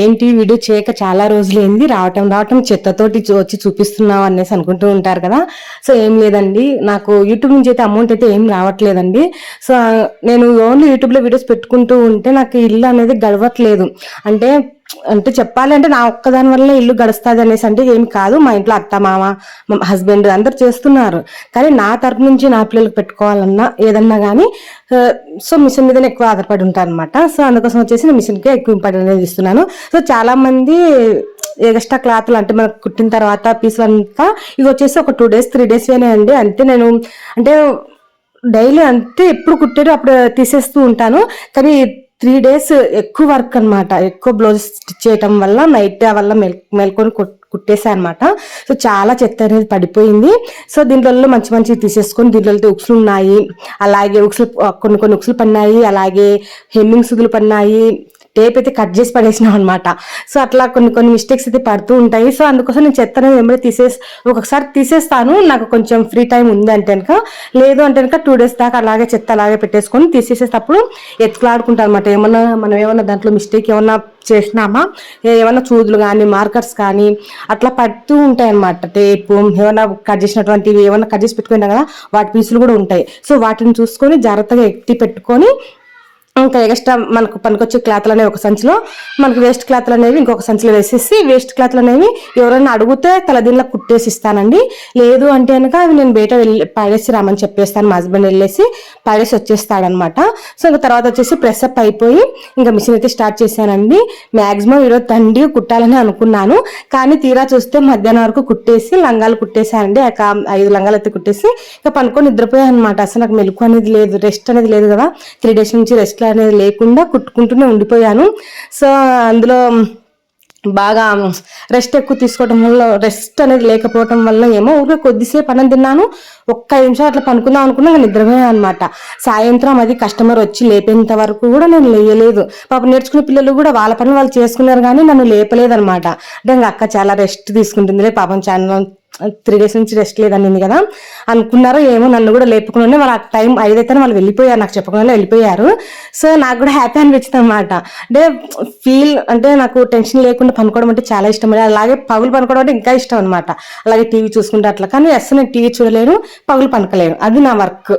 ఏంటి వీడియో చేయక చాలా రోజులైంది రావటం రావటం చెత్తతోటి వచ్చి చూపిస్తున్నావు అనేసి అనుకుంటూ ఉంటారు కదా. సో ఏం లేదండి నాకు యూట్యూబ్ నుంచి అయితే అమౌంట్ అయితే ఏం రావట్లేదండి. సో నేను ఓన్లీ యూట్యూబ్లో వీడియోస్ పెట్టుకుంటూ ఉంటే నాకు ఇల్లు అనేది గడవట్లేదు. అంటే అంటే చెప్పాలంటే నా ఒక్కదాని వల్ల ఇల్లు గడుస్తుంది అనేసి అంటే ఏం కాదు. మా ఇంట్లో అత్త మామ హస్బెండ్ అందరు చేస్తున్నారు. కానీ నా తరపు నుంచి నా పిల్లలకు పెట్టుకోవాలన్నా ఏదన్నా కానీ సో మిషన్ మీదనే ఎక్కువ ఆధారపడి ఉంటాను అనమాట సో అందుకోసం వచ్చేసి నేను మిషన్కే ఎక్కువ ఇంపార్టెంట్ అనేది ఇస్తున్నాను. సో చాలా మంది ఎక్స్ట్రా క్లాత్లు అంటే మనకు కుట్టిన తర్వాత పీసులు అంతా ఇవి వచ్చేసి ఒక టూ డేస్ త్రీ డేస్ అండి. అంతే నేను అంటే డైలీ అంతే ఎప్పుడు కుట్టారో అప్పుడు తీసేస్తూ ఉంటాను. కానీ త్రీ డేస్ ఎక్కువ వర్క్ అన్నమాట. ఎక్కువ బ్లౌజ్ స్టిచ్ చేయటం వల్ల నైట్ వల్ల మెల్ మేల్కొని కుట్టేసా అనమాట సో చాలా చెత్త అనేది పడిపోయింది. సో దీంట్లో మంచి మంచి తీసేసుకొని దీంట్లో ఉక్సులు ఉన్నాయి. అలాగే ఉక్సులు కొన్ని కొన్ని ఉక్సులు పడినాయి. అలాగే హెమ్మింగ్ సుదులు పడినాయి. టేప్ అయితే కట్ చేసి పడేసినాం అనమాట సో అట్లా కొన్ని కొన్ని మిస్టేక్స్ అయితే పడుతూ ఉంటాయి. సో అందుకోసం నేను చెత్త అనేది వెంబడి తీసేసి ఒక్కొక్కసారి తీసేస్తాను. నాకు కొంచెం ఫ్రీ టైం ఉంది అంటే కనుక లేదు అంటే కనుక టూ డేస్ దాకా అలాగే చెత్త అలాగే పెట్టేసుకొని తీసేసేటప్పుడు ఎత్తుకులాడుకుంటాను అనమాట ఏమన్నా మనం ఏమన్నా దాంట్లో మిస్టేక్ ఏమన్నా చేసినామా? ఏమైనా చూదులు కానీ మార్కర్స్ కానీ అట్లా పడుతూ ఉంటాయి అనమాట టేపు ఏమైనా కట్ చేసినటువంటివి ఏమైనా కట్ చేసి పెట్టుకున్నాం కదా వాటి పీసులు కూడా ఉంటాయి. సో వాటిని చూసుకొని జాగ్రత్తగా ఎత్తి పెట్టుకొని ఇంకా ఎక్స్ట్రా మనకు పనికొచ్చే క్లాత్లు అనేవి ఒక సంచిలో మనకు వేస్ట్ క్లాత్లు అనేవి ఇంకొక సంచిలో వేసేసి వేస్ట్ క్లాత్లు అనేవి ఎవరైనా అడిగితే తలదీనిలో కుట్టేసి ఇస్తానండి. లేదు అంటే కనుక అవి నేను బయట వెళ్ళి పాడేసి రామని చెప్పేస్తాను మా హస్బెండ్ వెళ్ళేసి పాడేసి వచ్చేస్తాడనమాట. సో ఇంకా తర్వాత వచ్చేసి ప్రెస్ అప్ అయిపోయి ఇంకా మిషన్ అయితే స్టార్ట్ చేశానండి. మ్యాక్సిమం ఈరోజు తండి కుట్టాలని అనుకున్నాను. కానీ తీరా చూస్తే మధ్యాహ్నం వరకు కుట్టేసి లంగాలు కుట్టేశానండి. ఒక ఐదు లంగాలు అయితే కుట్టేసి ఇంకా పనుకొని నిద్రపోయాను అనమాట అసలు నాకు మెలకు అనేది లేదు రెస్ట్ అనేది లేదు కదా. త్రీ డేస్ నుంచి రెస్ట్ అనేది లేకుండా కుట్టుకుంటూనే ఉండిపోయాను. సో అందులో బాగా రెస్ట్ ఎక్కువ తీసుకోవడం వల్ల రెస్ట్ అనేది లేకపోవడం వల్ల ఏమో ఊరికే కొద్దిసేపు అన్నం తిన్నాను ఒక్క నిమిషం అట్లా పనుకుందాం అనుకున్నా ఇంకా నిద్రపోయాను అనమాట సాయంత్రం అది కస్టమర్ వచ్చి లేపేంత వరకు కూడా నేను లేయలేదు. పాప నేర్చుకునే పిల్లలు కూడా వాళ్ళ పని వాళ్ళు చేసుకున్నారు కానీ నన్ను లేపలేదు అనమాట అంటే ఇంకా అక్క చాలా రెస్ట్ తీసుకుంటుందిలే పాపం ఛానల్ త్రీ డేస్ నుంచి రెస్ట్ లేదనింది కదా. అనుకున్నారో ఏమో నన్ను కూడా లేపుకునే వాళ్ళ టైం ఐదైతే వాళ్ళు వెళ్ళిపోయారు నాకు చెప్పకుండా వెళ్ళిపోయారు. సో నాకు కూడా హ్యాపీ అనిపించింది అనమాట అంటే ఫీల్ అంటే నాకు టెన్షన్ లేకుండా పనుకోవడం అంటే చాలా ఇష్టం అలాగే పగులు పనుకోవడం అంటే ఇంకా ఇష్టం అనమాట అలాగే టీవీ చూసుకుంటే అట్లా. కానీ ఎస్ నేను టీవీ చూడలేను పగులు పనకలేను. అది నా వర్క్.